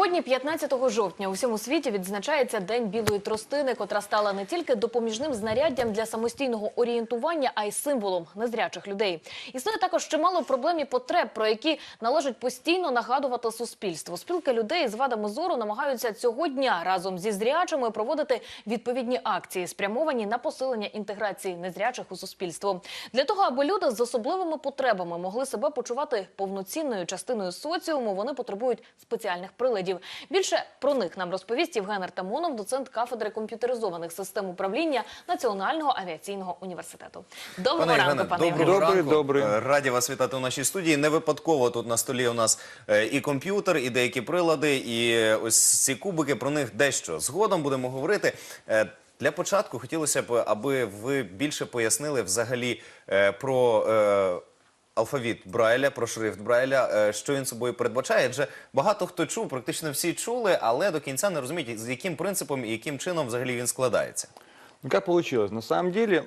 Сьогодні, 15 жовтня, у всьому світі відзначається День білої тростини, котра стала не тільки допоміжним знаряддям для самостійного орієнтування, а й символом незрячих людей. Існує також чимало проблем і потреб, про які належить постійно нагадувати суспільство. Спілки людей з вадами зору намагаються цього дня разом зі зрячими проводити відповідні акції, спрямовані на посилення інтеграції незрячих у суспільство. Для того, аби люди з особливими потребами могли себе почувати повноцінною частиною соціуму, вони потребують спеціальних приладів. Більше про них нам розповість Євген Артамонов, доцент кафедри комп'ютеризованих систем управління Національного авіаційного університету. Доброго Пане ранку, Євгене, пане доброго Євгене. Добрий, добрий. Е, Раді вас вітати у нашій студії. Не випадково тут на столі у нас е, і комп'ютер, і деякі прилади, і ось ці кубики. Про них дещо згодом будемо говорити. Е, Для початку хотілося б, аби ви більше пояснили взагалі е, про е, алфавіт Брайля, про шрифт Брайля, е, що він собою передбачає. Адже багато хто чув, практично всі чули, але до кінця не розуміють, з яким принципом і яким чином взагалі він складається. Ну как получилось? На самом деле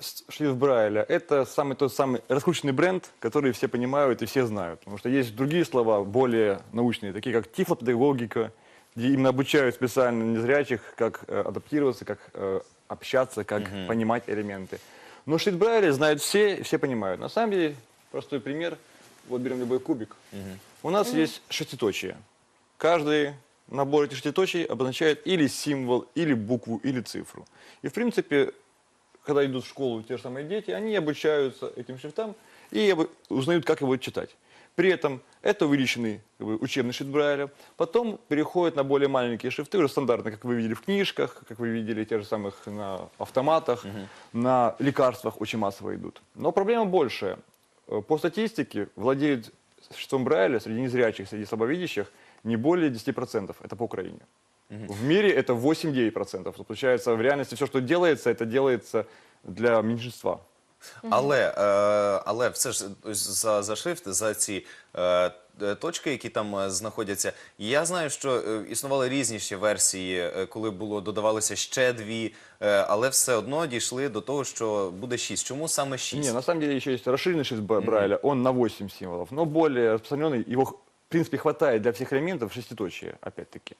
с- шрифт Брайля – это самый тот самый раскрученный бренд, который все понимают и все знают. Потому что есть другие слова, более научные, такие как тифлопедагогика, где именно обучают специально незрячих, как э, адаптироваться, как э, общаться, как понимать элементы. Но шрифт Брайля знают все, и все понимают. На самом деле, простой пример. Вот берем любой кубик. У нас есть шеститочие. Каждый набор этих шеститочий обозначает или символ, или букву, или цифру. И, в принципе, когда идут в школу те же самые дети, они обучаются этим шрифтам и узнают, как его читать. При этом это увеличенный как бы, учебный шрифт Брайля. Потом переходят на более маленькие шрифты, уже стандартные, как вы видели в книжках, как вы видели те же самых на автоматах, на лекарствах очень массово идут. Но проблема большая. Э, По статистике владеют шрифтом Брайля среди незрячих, среди слабовидящих не более 10%. Это по Украине. В мире это 8-9%. То Получается, в реальности все, что делается, это делается для меньшинства. Але, е, але все ж ось за, за шрифт, за ці е, е, точки, які там е, знаходяться. Я знаю, що е, існували різні ще версії, е, коли було додавалося ще дві, е, але все одно дійшли до того, що буде шість. Чому саме шість? Не, на самом деле еще есть расширенный шрифт Бра- Брайля, он на 8 символов, но более распространенный, его, в принципе, хватает для всех элементов шеститочия, опять-таки.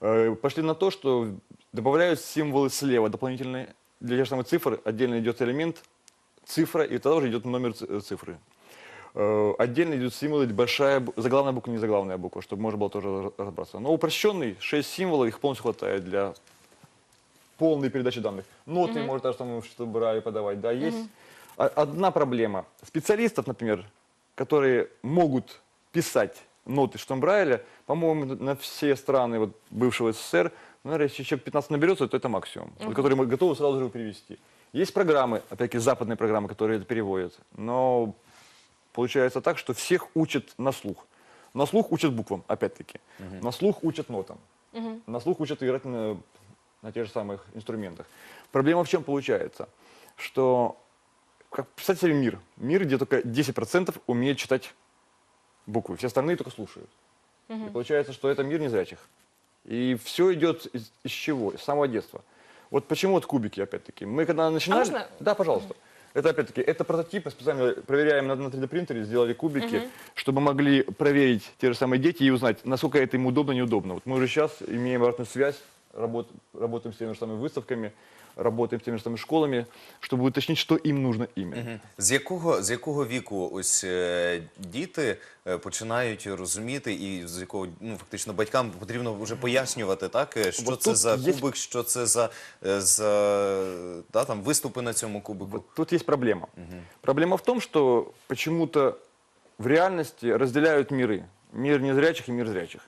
Э, Пошли на то, что добавляют символы слева дополнительные, для тех же самых цифр отдельно идет элемент, цифра, и тогда уже идет номер ц- э, цифры. Э, Отдельно идут символы, большая, заглавная буква, не заглавная буква, чтобы можно было тоже раз- разобраться. Но упрощенный, 6 символов, их полностью хватает для полной передачи данных. Ноты может даже самому что брали подавать. Да, есть о- одна проблема. Специалистов, например, которые могут писать ноты штамм Брайля, по-моему, на- все страны вот, бывшего СССР, ну, наверное, если человек 15 наберется, то это максимум, вот, которые мы готовы сразу же перевести. Есть программы, опять-таки западные программы, которые это переводят, но получается так, что всех учат на слух. На слух учат буквам, опять-таки. На слух учат нотам. На слух учат играть на, на тех же самых инструментах. Проблема в чем получается? Что, как, представьте себе мир. Мир, где только 10% умеет читать буквы. Все остальные только слушают. И получается, что это мир незрячих. И все идет из, из чего? Из самого детства. Вот почему вот кубики, опять-таки. Мы когда начинали... можно? Да, пожалуйста. Это опять-таки, это прототип, мы специально проверяем на, на 3D принтере, сделали кубики, чтобы могли проверить те же самые дети и узнать, насколько это им удобно, неудобно. Вот мы уже сейчас имеем обратную связь, работ- работаем с теми же самыми выставками, работаем с теми же самыми школами, чтобы уточнить, что им нужно именно. З якого з якого віку ось е, діти е, починають розуміти, і з якого ну фактично батькам потрібно вже пояснювати, так е, що От це тут за є- кубик, що це за, е, за да, там виступи на цьому кубику. Вот тут есть проблема. Проблема в том, что почему-то в реальности разделяют миры. Мир незрячих и мир зрячих.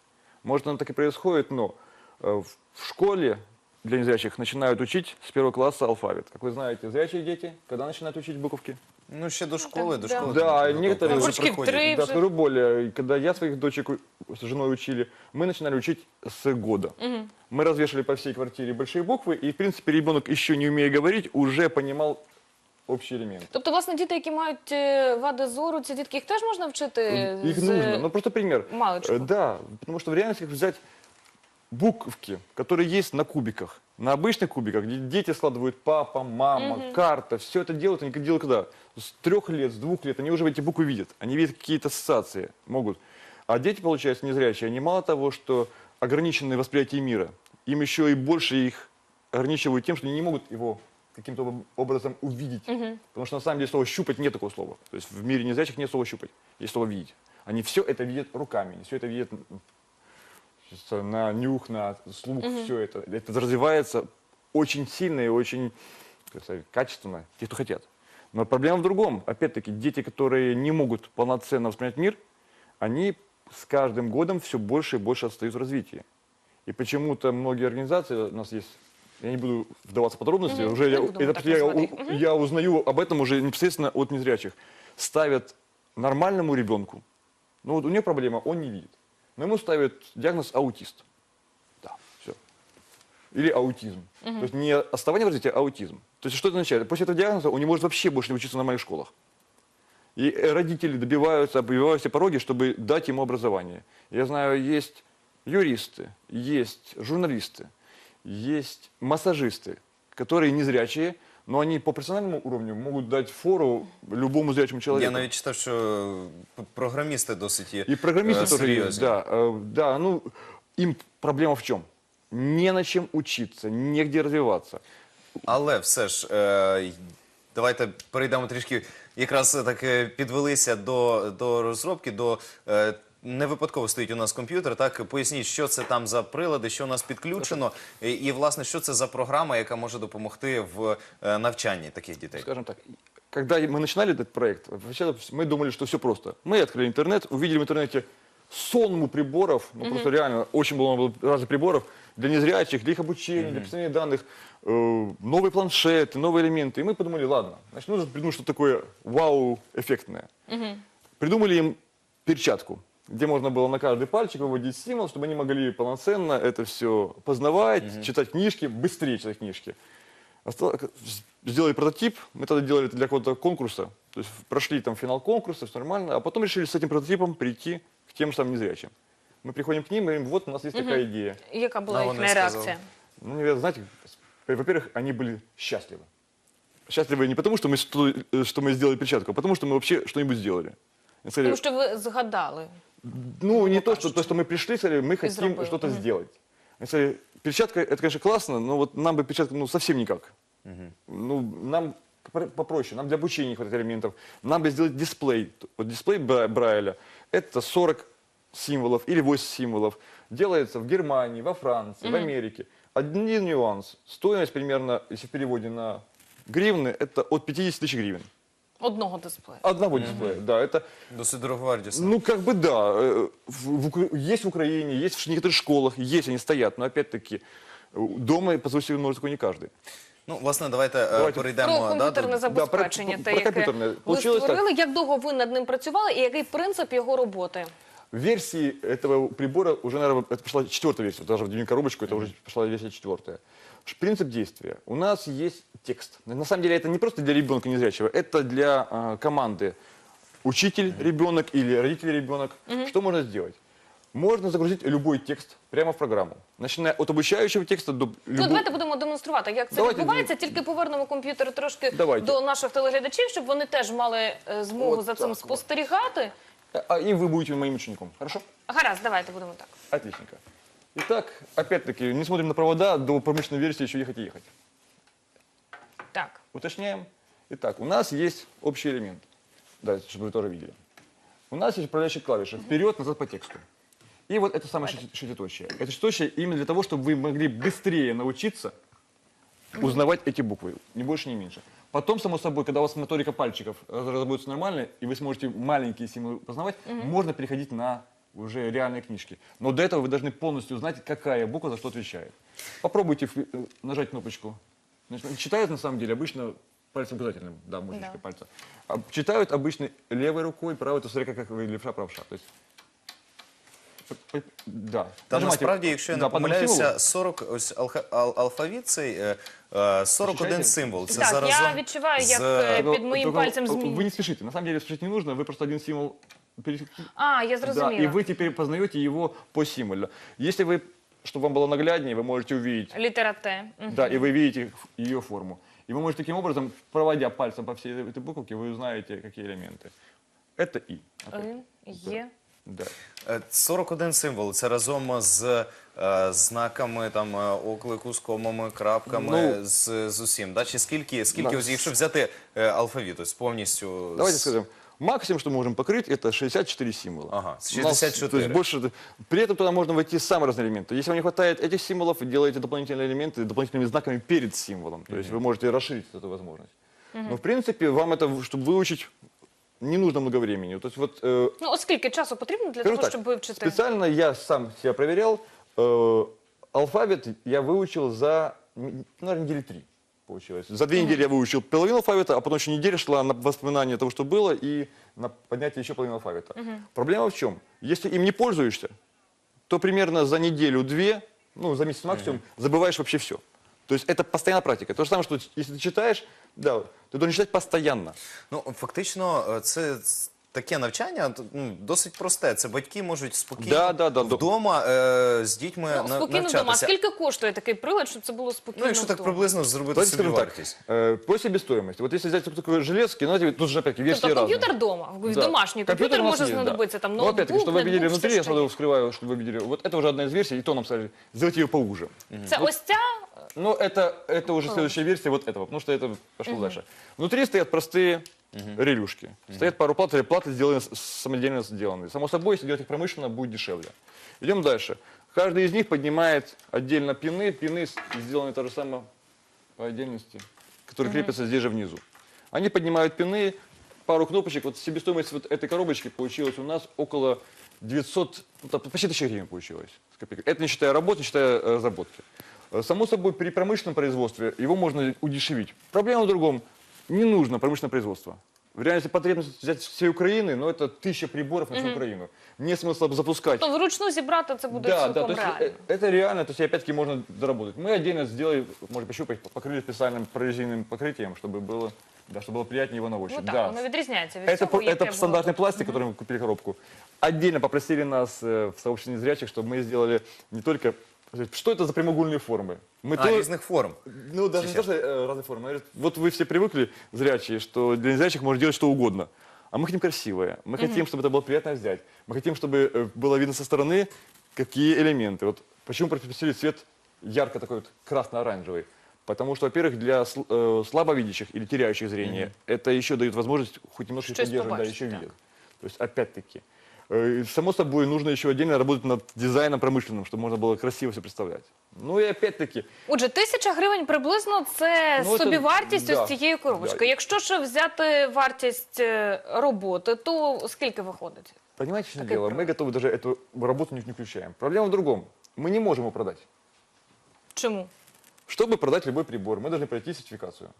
Может, оно так и происходит, но э, в в школе для незрячих начинают учить с первого класса алфавит. Как вы знаете, зрячие дети, когда начинают учить буковки? Ну ще до школи, до да. школи. Да, там, некоторые вже уже Ручки в приходять. три. Да, уже. скажу более, когда я своих дочек у- с женой учили, мы начинали учить с года. Мы развешали по всей квартире большие буквы, и, в принципе, ребенок, еще не умея говорить, уже понимал общий элемент. Тобто, власне, діти, які мають е, вади зору, ці дітки їх теж можна вчити Их з нужно. Ну, просто пример. маличку? Э, Да, потому что в реальности, как взять буковки, которые есть на кубиках, на обычных кубиках, где дети складывают папа, мама, карта, все это делают, они делают когда? С трех лет, с двух лет, они уже эти буквы видят, они видят какие-то ассоциации, могут. А дети, получается, незрячие, они мало того, что ограниченное восприятие мира, им еще и больше их ограничивают тем, что они не могут его каким-то об- образом увидеть. Потому что на самом деле слова «щупать» нет такого слова. То есть в мире незрячих нет слова «щупать», есть слово «видеть». Они все это видят руками, они все это видят на нюх, на слух, все это. Это развивается очень сильно и очень сказать, качественно, те, кто хотят. Но проблема в другом. Опять-таки, дети, которые не могут полноценно воспринять мир, они с каждым годом все больше и больше отстают в развитии. И почему-то многие организации, у нас есть, я не буду вдаваться в подробности, Мгм. уже Не я, будем это я, их. Мгм. я узнаю об этом уже непосредственно от незрячих. Ставят нормальному ребенку, ну вот у него проблема, он не видит. Но ему ставят диагноз аутист. Да, все. Или аутизм. То есть не отставание в развитии, а аутизм. То есть что это означает? После этого диагноза он не может вообще больше не учиться в нормальных школах. И э, родители добиваются, обивают все пороги, чтобы дать ему образование. Я знаю, есть юристы, есть журналисты, есть массажисты, которые незрячие, но они по профессиональному уровню могут дать фору любому зрячему человеку. Я навіть читав, що п- програмісти досить є И программисты е, тоже есть, серйозні. да, э, да, ну, им проблема в чем? Не на чем учиться, негде развиваться. Але все ж, е, й- давайте перейдемо трішки, якраз так е, підвелися до, до розробки, до. Е, не випадково стоїть у нас комп'ютер. Так поясніть, що це там за прилади, що у нас підключено, і, і власне що це за програма, яка може допомогти в е, навчанні таких дітей. Скажем так, когда мы начинали этот проект, вообще мы думали, что все просто. Мы открыли интернет, увидели в интернете сонму приборов, ну просто реально очень много было разных приборов для незрячих, для их обучения, для писания данных, э, новые планшеты, новые элементы. И мы подумали, ладно, значит, нужно придумать что-то такое вау-эффектное. Придумали им перчатку, где можно было на каждый пальчик выводить символ, чтобы они могли полноценно это все познавать, читать книжки, быстрее читать книжки. Оста- Сделали прототип, мы тогда делали это для какого-то конкурса, то есть прошли там финал конкурса, все нормально, а потом решили с этим прототипом прийти к тем же самым незрячим. Мы приходим к ним и говорим, вот у нас есть такая идея. Яка була Ну, їхня вони сказали. реакція? Ну, наверное, знаете, во-первых, они были счастливы. Счастливы не потому, что мы, что, э, что мы сделали перчатку, а потому, что мы вообще что-нибудь сделали. Они сказали, Тому що ви згадали. ну, не то, что, то, что мы пришли, сказали, мы хотим сделали. что-то сделать. Они сказали, перчатка, это, конечно, классно, но вот нам бы перчатка, ну, совсем никак. Ну, нам пр- попроще, нам для обучения не хватает элементов. Нам бы сделать дисплей. Вот дисплей Бра- Брайля, это 40 символов или 8 символов. Делается в Германии, во Франции, в Америке. Один нюанс. Стоимость примерно, если в переводе на гривны, это от 50 тысяч гривен. Одного дисплею. Одного дисплея, да. Это Досить дороговартісно. ну, как бы да. Э, в- в Укра- есть в Украине, есть в некоторых школах, есть, они стоят, но опять-таки э, дома позволить себе может такой не каждый. Ну, власне, давайте, е, Давайте. перейдемо Про да, комп'ютерне до- забезпечення, про- те, про яке комп'ютерне. ви Получилось так. створили. Як довго ви над ним працювали і який принцип його роботи? Версии этого прибора уже, наверное, это пошла четвертая версия, даже в дневник коробочку это уже пошла версия четвертая. Ш- Принцип действия. У нас есть текст. На самом деле это не просто для ребенка незрячего, это для а, команды учитель ребенок или родитель ребенок. Что можно сделать? Можно загрузить любой текст прямо в программу, начиная от обучающего текста до Ну, любого. давайте будемо демонструвати, як це Давайте, відбувається. Тільки повернемо комп'ютер трошки Давайте. до наших телеглядачів, щоб вони теж мали е, змогу От за цим так от. спостерігати. А и вы будете моим учеником. Хорошо? Гаразд, давайте будемо так. Отличненько. Итак, опять-таки, не смотрим на провода, до промышленной версии еще ехать и ехать. Так. Уточняем. Итак, у нас есть общий элемент. Да, чтобы вы тоже видели. У нас есть управляющие клавиши. Вперед, назад по тексту. И вот это самое шести- шеститочие. Это шеститочие именно для того, чтобы вы могли быстрее научиться узнавать эти буквы. Ни больше, ни меньше. Потом, само собой, когда у вас моторика пальчиков разработается нормально, и вы сможете маленькие символы познавать, можно переходить на уже реальные книжки. Но до этого вы должны полностью знать, какая буква за что отвечает. Попробуйте э, нажать кнопочку. Значит, читают на самом деле обычно пальцем указательным, да, мышечкой Да. пальца. А читают обычно левой рукой, правой, то смотря как вы левша, правша. То есть, п- п- да. Та Нажимайте, насправді, якщо я да, не по одному помиляюся, символу. 40, ось алха- ал- алфавіт цей, е, е, 41 Ощущаєте? символ. Це Так, я заразом відчуваю, як, з- е, Только- під моїм только пальцем Вы змінюється. не спешите. На самом деле спешить не нужно. Вы просто один символ пересекли. А, я Да, зрозуміла. и вы теперь познаете его по символу. Если вы, чтобы вам было нагляднее, вы можете увидеть, Літера Т. Мгм. да, и вы видите ее форму. И вы можете таким образом, проводя пальцем по всей этой буковке, вы узнаете, какие элементы. Это И. опять. Н, Є. Да. Е, 41 символ. Це разом з е, знаками там е, оклику з комами, крапками, Ну, з, з усім. Да? Чи скільки, скільки Да. ось, якщо взяти е, алфавіт, ось повністю Давайте з- скажем, максимум, что мы можем покрыть, это 64 символа. Ага, У нас, 64. то есть больше, при этом туда можно войти самые разные элементы. Если вам не хватает этих символов, вы делаете дополнительные элементы дополнительными знаками перед символом. То есть вы можете расширить эту возможность. Но в принципе вам это, чтобы выучить, не нужно много времени. То есть вот э, Ну, от скільки часу потрібно для Скажу того, так, щоб вивчити? специально я сам себя проверял. Э, алфавит я выучил за, м, ну, наверное, недели три. Получилось. За две недели я выучил половину алфавита, а потом еще неделя шла на воспоминание того, что было, и на поднятие еще половины алфавита. Проблема в чем? Если им не пользуешься, то примерно за неделю-две, ну, за месяц максимум, забываешь вообще все. То есть это постоянная практика. То же самое, что если ты читаешь, да, ты должен читать постоянно. Ну, фактично, е, це ц- таке навчання т- ну, досить просте. Це батьки можуть спокійно Да, да, да, до- вдома е, з дітьми Ну, на- спокійно вдома. А навчатися. скільки коштує такий прилад, щоб це було спокійно Ну, якщо так вдома? приблизно зробити Давайте собі скажем так, вартість. э, по себестоимости. Вот если взять только такой железки, ну, знаете, тут же опять версии Тобто разные. комп'ютер вдома, в Да. домашній комп'ютер у нас може есть, да. знадобитися, там Ну, ноутбук, опять-таки, чтобы вы видели нетбук, внутри, все, я що сразу є. вскрываю, чтобы вы видели. Вот это уже одна из версий, и то нам сказали, сделайте ее поуже. Це ось ця Но это, это уже следующая версия вот этого, потому что это пошло дальше. Внутри стоят простые релюшки. Стоят пару плат, платы сделаны, самодельно сделанные. Само собой, если делать их промышленно, будет дешевле. Идем дальше. Каждый из них поднимает отдельно пины. Пины сделаны то же самое по отдельности, которые крепятся здесь же внизу. Они поднимают пины, пару кнопочек. Вот себестоимость вот этой коробочки получилась у нас около 900, ну, там почти 1000 гривен получилось. Это не считая работы, не считая э, разработки. Э, Само собой, при промышленном производстве его можно удешевить. Проблема в другом. Не нужно промышленное производство. В реальности потребность взять всей Украины, но это тысяча приборов на всю Украину. Нет смысла запускать. тобто вручну зібрати це буде Да, да, цілком то есть реально. э, это реально, то есть опять-таки можно доработать. Мы отдельно сделали, может пощупать, покрыли специальным прорезиненным покрытием, чтобы было, да, чтобы было приятнее его на ощупь. Ну так, да. воно відрізняється від Это, цього, по- яке это було стандартный тут. пластик, который мы купили коробку. Отдельно попросили нас э, в сообществе незрячих, чтобы мы сделали не только... Что это за прямоугольные формы? Мы А, то- різних форм. ну, даже не то, что э, разные формы. Говорят, Вот вы все привыкли, зрячие, что для незрячих можно делать что угодно. А мы хотим красивое. Мы хотим, чтобы это было приятно взять. Мы хотим, чтобы э, было видно со стороны, какие элементы. Вот почему предпочли цвет ярко такой вот красно-оранжевый? Потому что, во-первых, для сл- э, слабовидящих или теряющих зрение это еще дает возможность хоть немножко Что-то поддерживать, да, побачить, еще так. видят. То есть, опять-таки, само собой, нужно еще отдельно работать над дизайном промышленным, чтобы можно было красиво все представлять. Ну и опять-таки, Отже, тисяча гривень приблизно це Ну, це- собівартість да, ось цієї коробочки. да. Якщо ж взяти вартість е, роботи, то скільки виходить? Понимаете, что Так и дело? про- Мы готовы даже эту работу не не включаем. Проблема в другом. Мы не можем его продать. Чому? Чтобы продать любой прибор, мы должны пройти сертификацию.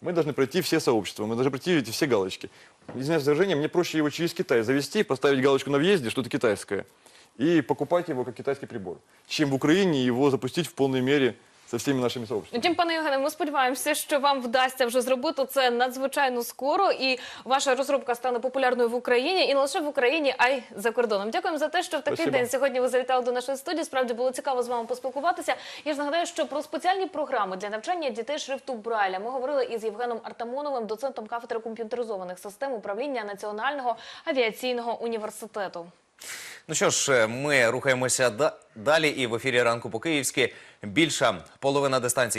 Мы должны пройти все сообщества, мы должны пройти эти все галочки. Извиняюсь за выражение, мне проще его через Китай завести, поставить галочку на въезде, что это китайское, и покупать его как китайский прибор, чем в Украине его запустить в полной мере со всеми нашими сообществами. Втім, пане Євгене, ми сподіваємося, що вам вдасться вже зробити це надзвичайно скоро, і ваша розробка стане популярною в Україні і не лише в Україні, а й за кордоном. Дякуємо за те, що в такий Спасибо. день сьогодні ви завітали до нашої студії. Справді було цікаво з вами поспілкуватися. Я ж нагадаю, що про спеціальні програми для навчання дітей шрифту Брайля ми говорили із Євгеном Артамоновим, доцентом кафедри комп'ютеризованих систем управління Національного авіаційного університету. Ну що ж, ми рухаємося да- далі, і в ефірі ранку по київськи більша половина дистанції.